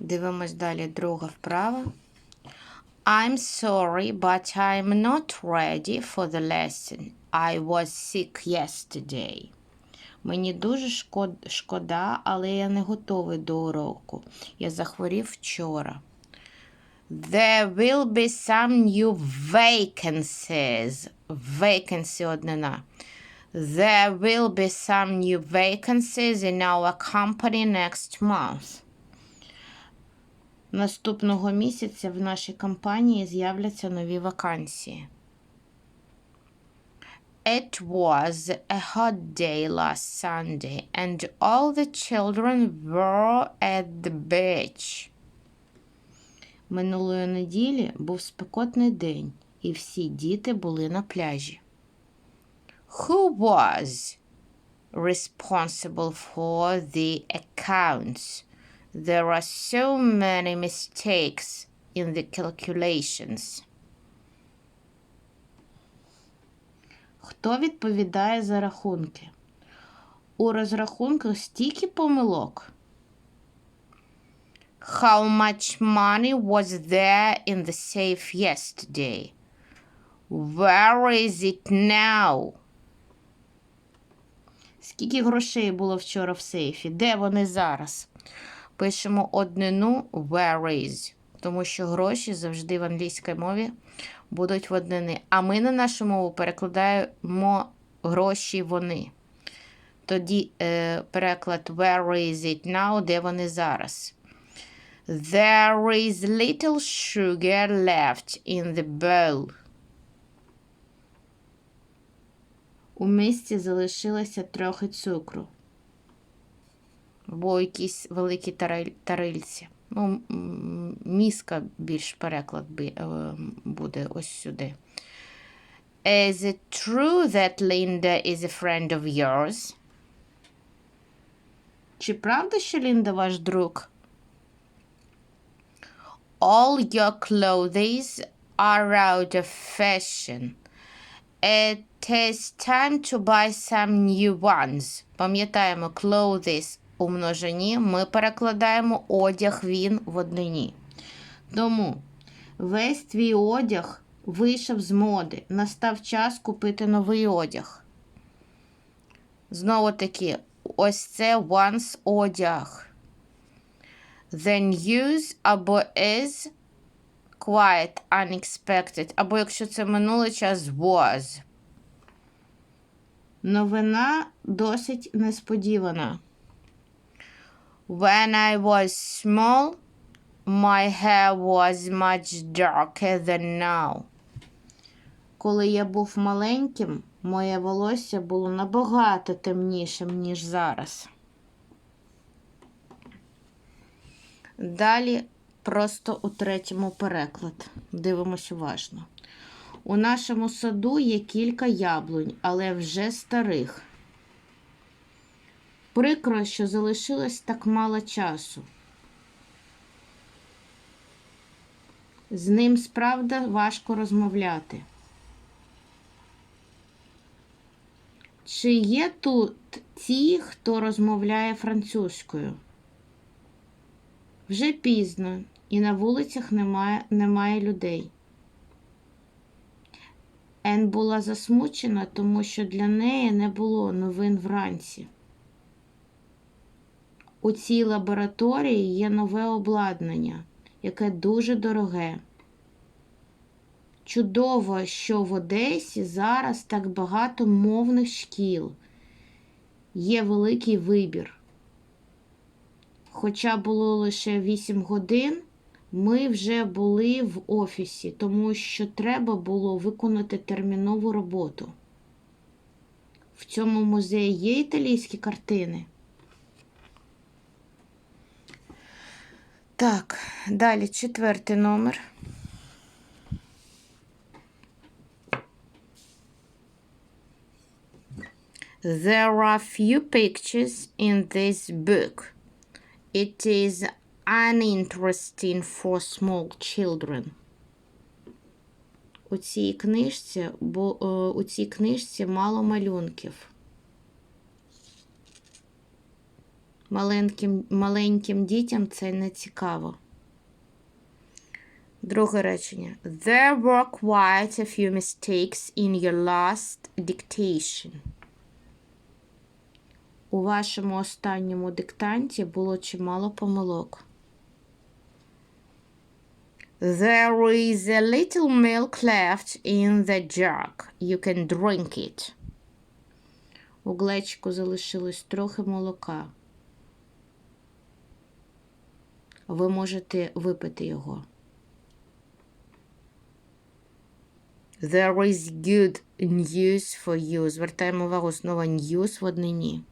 Дивимось далі друга вправа. I'm sorry, but I'm not ready for the lesson. I was sick yesterday. Мені дуже шкода, але я не готовий до уроку. Я захворів вчора. There will be some new vacancies. Vacancy однина. There will be some new vacancies in our company next month. Наступного місяця в нашій компанії з'являться нові вакансії. It was a hot day last Sunday, and all the children were at the beach. Минулої неділі був спекотний день, і всі діти були на пляжі. Who was responsible for the accounts? There are so many mistakes in the calculations. Хто відповідає за рахунки? У розрахунках стільки помилок. How much money was there in the safe yesterday? Where is it now? Скільки грошей було вчора в сейфі? Де вони зараз? Пишемо однину where is, тому що гроші завжди в англійській мові будуть в однини. А ми на нашу мову перекладаємо гроші вони. Тоді е, переклад where is it now, де вони зараз. There is little sugar left in the bowl. У мисці залишилося трохи цукру. Бо якісь великі тарильці. Ну, м, міска більш переклад е, буде ось сюди. Is it true that Linda is a friend of yours? Чи правда, що Лінда ваш друг? All your clothes are out of fashion. It is time to buy some new ones. Пам'ятаємо, clothes у множині ми перекладаємо одяг він в однині. Тому весь твій одяг вийшов з моди. Настав час купити новий одяг. Знову таки, ось це once одяг. The news або is quite unexpected, або якщо це минулий час was. Новина досить несподівана. When I was small, my hair was much darker than now. Коли я був маленьким, моє волосся було набагато темнішим, ніж зараз. Далі просто у третьому переклад. Дивимось уважно. У нашому саду є кілька яблунь, але вже старих. Прикро, що залишилось так мало часу. З ним справді важко розмовляти. Чи є тут ті, хто розмовляє французькою? Вже пізно, і на вулицях немає, немає людей. Ен була засмучена, тому що для неї не було новин вранці. У цій лабораторії є нове обладнання, яке дуже дороге. Чудово, що в Одесі зараз так багато мовних шкіл. Є великий вибір. Хоча було лише 8 годин, ми вже були в офісі, тому що треба було виконати термінову роботу. В цьому музеї є італійські картини. Так, далі четвертий номер. There are few pictures in this book. It is uninteresting for small children. У цій книжці, бо е, у цій книжці мало малюнків. Маленьким, маленьким дітям це не цікаво. Друге речення. There were quite a few mistakes in your last dictation. У вашому останньому диктанті було чимало помилок. There is a little milk left in the jug. You can drink it. У глечику залишилось трохи молока. Ви можете випити його. There is good news for you. Звертаємо увагу знову news в однині.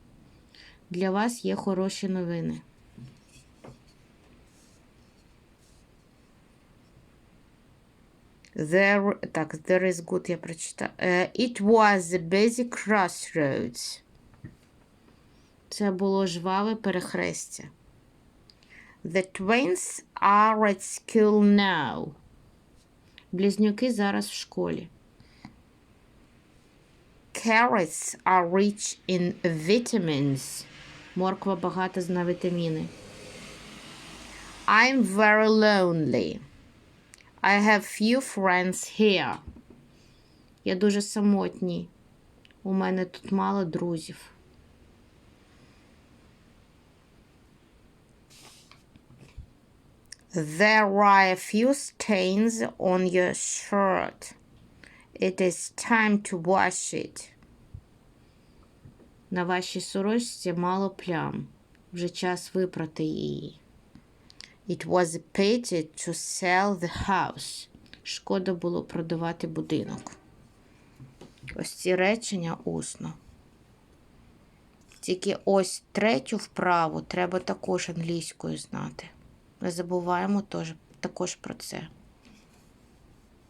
Для вас є хороші новини. There, так, there is good, я прочитала. Е, It was a busy crossroads. Це було жваве перехрестя. The twins are at school now. Близнюки зараз в школі. Carrots are rich in vitamins. Морква багата на вітаміни. I'm very lonely. I have few friends here. Я дуже самотній. У мене тут мало друзів. There are a few stains on your shirt. It is time to wash it. На вашій сорочці мало плям. Вже час випрати її. It was a pity to sell the house. Шкода було продавати будинок. Ось ці речення усно. Тільки ось третю вправу треба також англійською знати. Не забуваємо теж, також про це.